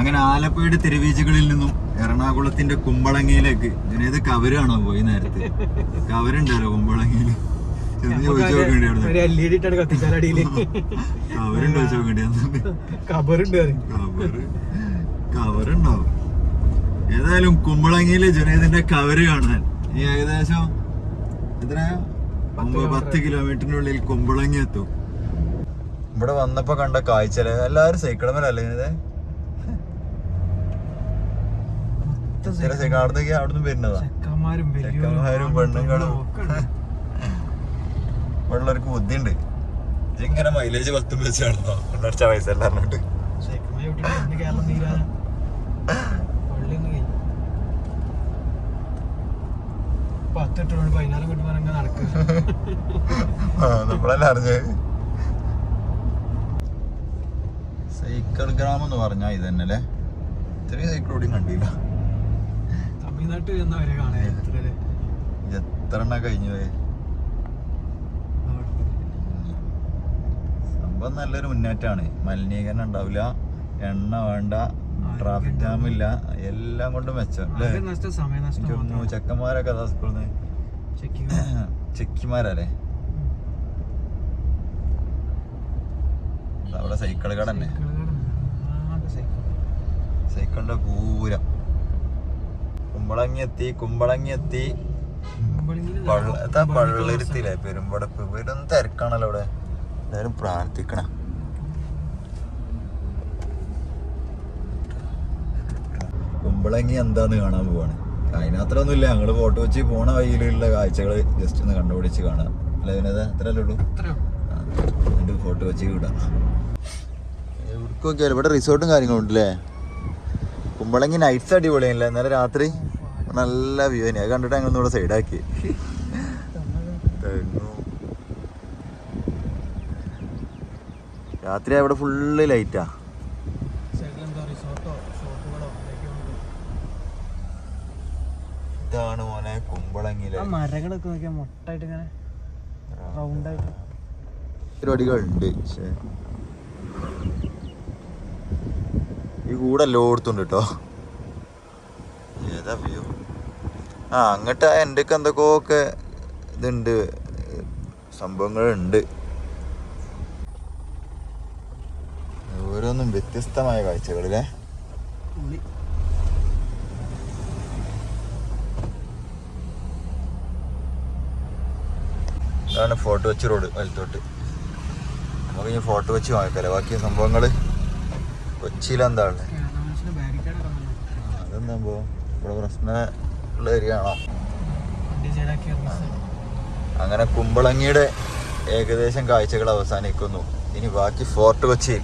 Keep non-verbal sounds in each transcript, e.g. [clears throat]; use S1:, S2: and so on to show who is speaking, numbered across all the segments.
S1: അങ്ങനെ ആലപ്പുഴയുടെ തെരുവീച്ചുകളിൽ നിന്നും എറണാകുളത്തിന്റെ കുമ്പളങ്ങിയിലേക്ക് ഇതിനേത് കവരാണോ പോയി നേരത്തെ? കവരുണ്ടല്ലോ കുമ്പളങ്ങിയിൽ കവറുണ്ടാവും ഏതായാലും കുമ്പളങ്ങിയിലെ ജുനേദിന്റെ കവര് കാണാൻ. ഈ ഏകദേശം എത്രയാ? പത്ത് കിലോമീറ്ററിനുള്ളിൽ കുമ്പളങ്ങി എത്തും. ഇവിടെ വന്നപ്പോ കണ്ട കാഴ്ച എല്ലാരും സൈക്കിളമല്ലേ സൈക്കിൾ അവിടുന്ന് അവിടുന്ന് വരുന്നതാ.
S2: ചെക്കന്മാരും
S1: പെണ്ണുങ്ങളും. ബുദ്ധിയുണ്ട്. ഇങ്ങനെ മൈലേജ് പത്തും വെച്ച് നടന്നോ പറഞ്ഞിട്ട്. നമ്മളെല്ലാം അറിഞ്ഞത് സൈക്കിൾ ഗ്രാമം എന്ന് പറഞ്ഞാ ഇത് തന്നെ അല്ലേ? ഇത്രയും സൈക്കിൾ ഓടി കണ്ടില്ല.
S2: തമിഴ്നാട്ടിൽ ചെന്നാ വരെ കാണാൻ എത്ര
S1: എണ്ണ കഴിഞ്ഞു പോയി? സംഭവം നല്ലൊരു മുന്നേറ്റമാണ് മലിനീകരണം ഉണ്ടാവില്ല എണ്ണ വേണ്ട ട്രാഫിക് ജാം ഇല്ല എല്ലാം കൊണ്ടും മെച്ചം. ചെക്കന്മാരൊക്കെ അതാ സ്കൂളിൽ
S2: നിന്ന് [clears throat]
S1: ചെക്കിമാരല്ലേ? അവിടെ സൈക്കിൾ കട തന്നെ സൈക്കിളിന്റെ പൂരം. കുമ്പളങ്ങി എത്തി കുമ്പളങ്ങി എത്തി പള്ള എത്താ പള്ളരുത്തില്ലേ പെരുമ്പടപ്പ്. പെരും തിരക്കാണല്ലോ അവിടെ. എന്തായാലും പ്രാർത്ഥിക്കണം. കുമ്പളങ്ങി എന്താന്ന് കാണാൻ പോവാണ്. അതിനത്രയൊന്നും ഇല്ല ഞങ്ങൾ ഫോട്ടോ വെച്ച് പോണ വഴിയിലുള്ള കാഴ്ചകൾ ജസ്റ്റ് ഒന്ന് കണ്ടുപിടിച്ച് കാണാം. അല്ലെ വിനോദ? അത്രല്ലേ ഉള്ളൂ? എന്നിട്ട് ഫോട്ടോ വെച്ച് വിടാം ഇവിടെ റിസോർട്ടും കാര്യങ്ങളും ഉണ്ടല്ലേ? കുമ്പളങ്ങി നൈറ്റ്സ് അടിപൊളിയല്ലേ ഇന്നലെ രാത്രി? നല്ല വ്യൂ തന്നെ അത് കണ്ടിട്ട് ഞങ്ങൾ ഇവിടെ സൈഡാക്കി രാത്രി അവിടെ ഫുള്ള് ലൈറ്റാ ഇതാണ് മോനെ
S2: കുമ്പളങ്ങിലെ മരങ്ങളൊക്കെ നോക്കിയാൽ മൊട്ടായിട്ട് ഇങ്ങനെ റൗണ്ടായിട്ട്
S1: പരിപാടികളുണ്ട്. പക്ഷേ ഈ കൂടെ എല്ലായിടത്തുണ്ട് കേട്ടോ ഏതാ വ്യൂ ആ അങ്ങോട്ട് എന്റെ ഒക്കെ എന്തൊക്കെയോ ഒക്കെ ഇതുണ്ട്. സംഭവങ്ങളുണ്ട്. ഓരോന്നും വ്യത്യസ്തമായ കാഴ്ചകളിലെ ാണ് ഫോട്ടോ ഫോർട്ട് കൊച്ചി റോഡ് വലത്തോട്ട്. നമുക്ക് ഈ ഫോർട്ട് കൊച്ചി വാങ്ങിക്കല്ലേ? ബാക്കി സംഭവങ്ങൾ കൊച്ചിയിലെന്താ ഉള്ളത്
S2: കേരള ബാരിക്കേഡ്
S1: അതെന്താ സംഭവം? ഇവിടെ പ്രശ്നമുള്ള ഏരിയ ആണോ
S2: വണ്ടി സൈഡാക്കി
S1: അങ്ങനെ കുമ്പളങ്ങിയുടെ ഏകദേശം കാഴ്ചകൾ അവസാനിക്കുന്നു. ഇനി ബാക്കി ഫോർട്ട് കൊച്ചി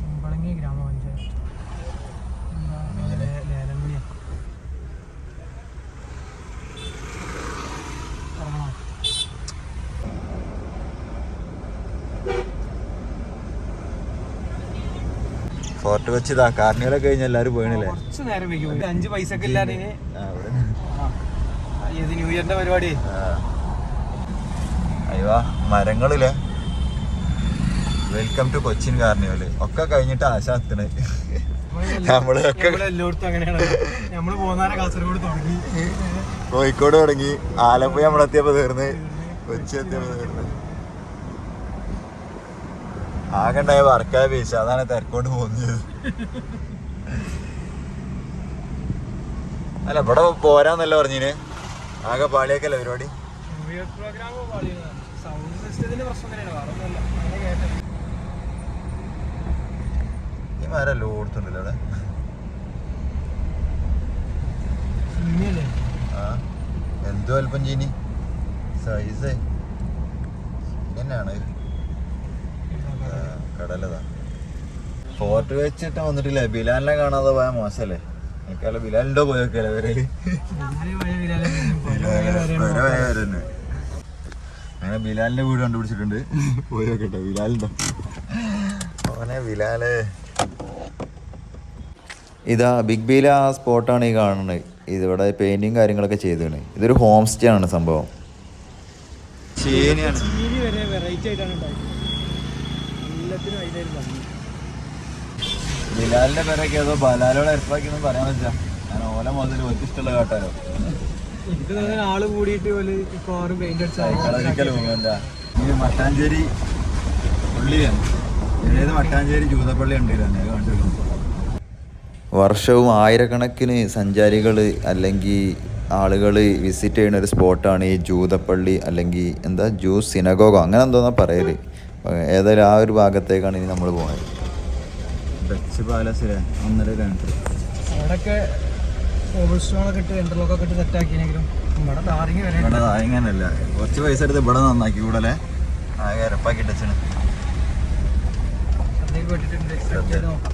S2: കുമ്പളങ്ങി ഗ്രാമപഞ്ചായത്ത്
S1: ഇങ്ങനെ.
S2: ലേലംകുടിയാ ഇറങ്ങണോ
S1: ഫോർട്ട് കൊച്ചി ഇതാ കാർണിവലൊക്കെ കഴിഞ്ഞ എല്ലാവരും പോയണില്ലേ?
S2: കുറച്ച് നേരം വൈകി. അഞ്ച് പൈസക്ക് ഇല്ലാതെ
S1: ആ, അവിടെ
S2: ന്യൂ ഇയറിന്റെ പരിപാടി.
S1: അയ്യോ മരങ്ങളില്ലേ? Welcome to Cochin carnival. ഒക്കെ കഴിഞ്ഞിട്ട് ആശ എത്തണേ. നമ്മളൊക്കെ
S2: എല്ലായിടത്തും അങ്ങനെയാണ്. നമ്മൾ പോകുന്നവരെ കാസർഗോഡ് തുടങ്ങി.
S1: കോഴിക്കോട് തുടങ്ങി. ആലപ്പുഴ നമ്മളെത്തിയപ്പോ തീർന്ന്. കൊച്ചി എത്തിയപ്പോ തീർന്ന്. ആകെ ഉണ്ടായ വർക്കായ ബീച്ച് അതാണ് തിരക്കോട്ട് പോകുന്നത്. അല്ല ഇവിടെ പോരാന്നല്ല പറഞ്ഞിന്? ആകെ പാളിയൊക്കെയല്ലേ പരിപാടി? ഈ മരം ഓടുത്തുണ്ടല്ലോ അവിടെ എന്തോ അല്പം ചീനി സൈസ് തന്നെയാണ് കടലതാ ഫോർട്ട് വെച്ചിട്ട് വന്നിട്ടില്ല. ബിലാലിനെ കാണാതെ പോയാൽ മോശല്ലേ? എനിക്കല്ല ബിലാലിന്റെ പോയൊക്കെയല്ലേ
S2: വരൽ? പോയ
S1: അങ്ങനെ ബിലാലിന്റെ വീട് കണ്ടുപിടിച്ചിട്ടുണ്ട്. പോയൊക്കെ ബിലാലിന്റെ. അങ്ങനെ ബിലാൽ. ഇതാ ബിഗ് ബിയിലെ ആ സ്പോട്ടാണ് ഈ കാണുന്നത്. ഇതിവിടെ പെയിന്റിങ് കാര്യങ്ങളൊക്കെ ചെയ്തതാണ് ഇതൊരു ഹോം സ്റ്റേ ആണ് സംഭവം. ചീനിയാണ്.
S2: ചീനി വരെ വെറൈറ്റി ആയിട്ടാണ് ഉണ്ടായത് നല്ല എല്ലാത്തിനും അതിലായിരുന്നു ഭംഗി.
S1: ബിലാലിന്റെ പേരൊക്കെ ഏതോ ബലാലോടെ ഏർപ്പാക്കിയെന്ന് പറയാൻ വെച്ചാ ഞാൻ ഓല മുതൽ ഒറ്റ ഇഷ്ടമുള്ള കാട്ടാലോ
S2: ആൾ കൂടിയിട്ട് പോലെ കാറ് പെയിന്റ്
S1: ഈ മട്ടാഞ്ചേരി പള്ളിയാണ്. ഏത് മട്ടാഞ്ചേരി ജൂതപ്പള്ളി ഉണ്ട് തന്നെ കണ്ടിരുന്നു വർഷവും ആയിരക്കണക്കിന് സഞ്ചാരികൾ അല്ലെങ്കിൽ ആളുകൾ വിസിറ്റ് ചെയ്യുന്ന ഒരു സ്പോട്ടാണ് ഈ ജൂതപ്പള്ളി അല്ലെങ്കിൽ എന്താ? ജൂ സിനഗോഗോ അങ്ങനെ എന്തോന്നാ പറയൽ? ഏതായാലും ആ ഒരു ഭാഗത്തേക്കാണ് ഇനി നമ്മൾ പോകുന്നത് ഡച്ച് പാലസിലെ ഒന്നര കിലോമീറ്റർ
S2: അവിടെയൊക്കെ കോബിൾ സ്റ്റോൺ ഇട്ട് ഇന്റർലോക്ക് ഇട്ട് സെറ്റ് ആക്കിയെങ്കിലും ഇവിടെ ടാറിങ് വരെ
S1: ഇവിടെ ഇങ്ങനല്ല കുറച്ച് പൈസ എടുത്ത് ഇവിടെ നന്നാക്കി കൂടല്ലേ ആകെ ഇരപ്പാക്കി
S2: നോക്കാം.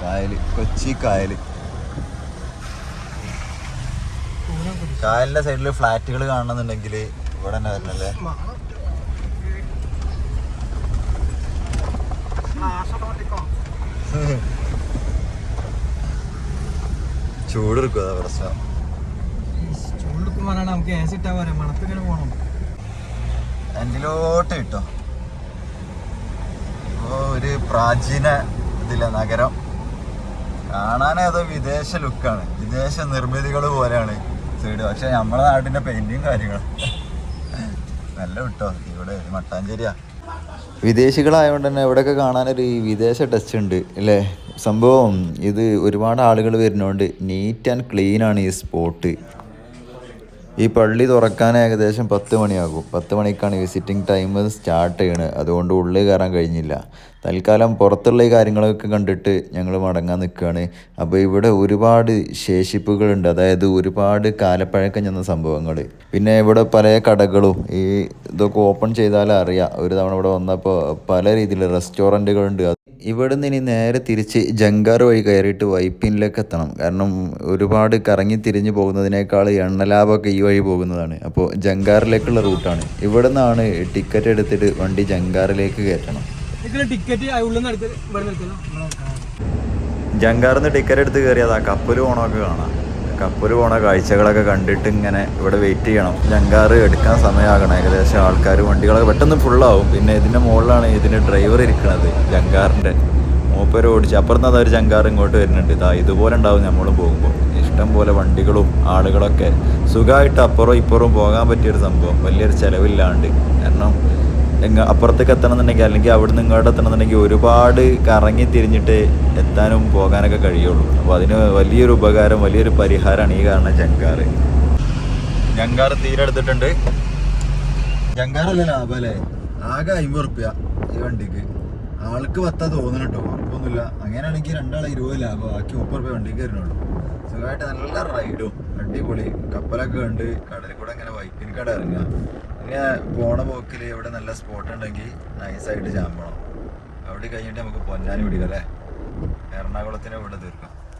S1: കായൽ കൊച്ചി കായൽ
S2: പൂരം കുടിച്ചു.
S1: കായലിന്റെ സൈഡിൽ ഫ്ലാറ്റുകൾ കാണണമെന്നുണ്ടെങ്കിൽ ഇവിടെ തന്നെ വരണല്ലേ ചൂട് എടുക്കും അതാ പ്രശ്നം?
S2: നമുക്ക് ഏസി ഇട്ടാ പോരെ? മണത്ത് ഇങ്ങനെ പോകണം
S1: എൻഡിലോട്ട് കിട്ടോ? ഒരു പ്രാചീന ഇതില്ല നഗരം. കാണാനേതോ വിദേശ ലുക്കാണ് വിദേശ നിർമ്മിതികൾ പോലെയാണ്. സൈഡ് പക്ഷെ നമ്മളെ നാട്ടിന്റെ പെയിന്റിങ് കാര്യങ്ങളും. നല്ല വിട്ടോ? ഇവിടെ മട്ടാഞ്ചേരിയാ. വിദേശികളായതുകൊണ്ട് തന്നെ ഇവിടെയൊക്കെ കാണാനൊരു വിദേശ ടച്ച് ഉണ്ട് അല്ലേ? സംഭവം ഇത് ഒരുപാട് ആളുകൾ വരുന്നതുകൊണ്ട് നീറ്റ് ആൻഡ് ക്ലീൻ ആണ് ഈ സ്പോട്ട് ഈ പള്ളി തുറക്കാൻ ഏകദേശം പത്ത് മണിയാകും. പത്ത് മണിക്കാണ് വിസിറ്റിംഗ് ടൈം സ്റ്റാർട്ട് ചെയ്യണത് അതുകൊണ്ട് ഉള്ളിൽ കയറാൻ കഴിഞ്ഞില്ല. തൽക്കാലം പുറത്തുള്ള ഈ കാര്യങ്ങളൊക്കെ കണ്ടിട്ട് ഞങ്ങൾ മടങ്ങാൻ നിൽക്കുകയാണ് അപ്പോൾ ഇവിടെ ഒരുപാട് ശേഷിപ്പുകളുണ്ട്. അതായത് ഒരുപാട് കാലപ്പഴക്കം ചെന്ന സംഭവങ്ങൾ പിന്നെ ഇവിടെ പല കടകളും ഈ ഇതൊക്കെ ഓപ്പൺ ചെയ്താലേ അറിയാം ഒരു തവണ ഇവിടെ വന്നപ്പോൾ പല രീതിയിലുള്ള റെസ്റ്റോറന്റുകളുണ്ട് ഇവിടെ നിന്ന് ഇനി നേരെ തിരിച്ച് ജങ്കാർ വഴി കയറിയിട്ട് വൈപ്പിനിലേക്ക് എത്തണം. കാരണം ഒരുപാട് കറങ്ങി തിരിഞ്ഞു പോകുന്നതിനേക്കാൾ എണ്ണ ലാഭമൊക്കെ ഈ വഴി പോകുന്നതാണ്. അപ്പോൾ ജങ്കാറിലേക്കുള്ള റൂട്ടാണ്. ഇവിടെ നിന്നാണ് ടിക്കറ്റ് എടുത്തിട്ട് വണ്ടി ജങ്കാറിലേക്ക് കയറ്റണം. ജങ്കാറിൽ നിന്ന് ടിക്കറ്റ് എടുത്ത് കയറിയതാ കപ്പൽ പോകണമൊക്കെ കാണാം. കപ്പൽ പോണ കാഴ്ചകളൊക്കെ കണ്ടിട്ട് ഇങ്ങനെ ഇവിടെ വെയിറ്റ് ചെയ്യണം. ജങ്കാറ് എടുക്കാൻ സമയമാകണം ഏകദേശം ആൾക്കാർ വണ്ടികളൊക്കെ പെട്ടെന്ന് ഫുള്ളാവും പിന്നെ ഇതിന്റെ മുകളിലാണ് ഇതിന്റെ ഡ്രൈവർ ഇരിക്കുന്നത് ജങ്കാറിന്റെ മൂപ്പര് ഓടിച്ച് അപ്പുറത്ത് ഒരു ജങ്കാർ ഇങ്ങോട്ട് വരുന്നുണ്ട്. ഇതാ ഇതുപോലെ ഉണ്ടാവും നമ്മൾ പോകുമ്പോൾ. ഇഷ്ടം പോലെ വണ്ടികളും ആളുകളൊക്കെ സുഖമായിട്ട് അപ്പുറവും ഇപ്പുറവും പോകാൻ പറ്റിയൊരു സംഭവം. വലിയൊരു ചിലവില്ലാണ്ട്. കാരണം എങ്ങ അപ്പുറത്തേക്ക് എത്തണമെന്നുണ്ടെങ്കിൽ അല്ലെങ്കിൽ അവിടെ നിന്ന് ഇങ്ങോട്ട് എത്തണമെന്നുണ്ടെങ്കിൽ ഒരുപാട് കറങ്ങി തിരിഞ്ഞിട്ട് എത്താനും പോകാനൊക്കെ കഴിയുള്ളൂ. അപ്പോൾ അതിന് വലിയൊരു ഉപകാരം വലിയൊരു പരിഹാരമാണ് ഈ കാരണം ജങ്കാർ ജങ്കാർ തീരെ എടുത്തിട്ടുണ്ട്. ജങ്കാറല്ല ലാഭം അല്ലേ? ആകെ അമ്പത് റുപ്യ ഈ വണ്ടിക്ക്. ആൾക്ക് പത്താ തോന്നുന്നു കേട്ടോ ഉറപ്പൊന്നുമില്ല അങ്ങനെയാണെങ്കിൽ രണ്ടാളെ ഇരുപത് ലാഭം ബാക്കി മുപ്പത് റുപ്യ വണ്ടിക്ക് വരുന്നുള്ളൂ. സുഖമായിട്ട് നല്ല റൈഡും അടിപൊളി. കപ്പലൊക്കെ ഉണ്ട് കടലിൽ കൂടെ ഇങ്ങനെ വൈപ്പിൻ കട ഇറങ്ങുക. അങ്ങനെ പോണ പോക്കിൽ ഇവിടെ നല്ല സ്പോട്ട് ഉണ്ടെങ്കിൽ നൈസായിട്ട് ചാമ്പണം അവിടെ കഴിഞ്ഞിട്ട് നമുക്ക് പൊന്നാനി പിടിക്കാം അല്ലേ? എറണാകുളത്തിന് ഇവിടെ തീർക്കാം.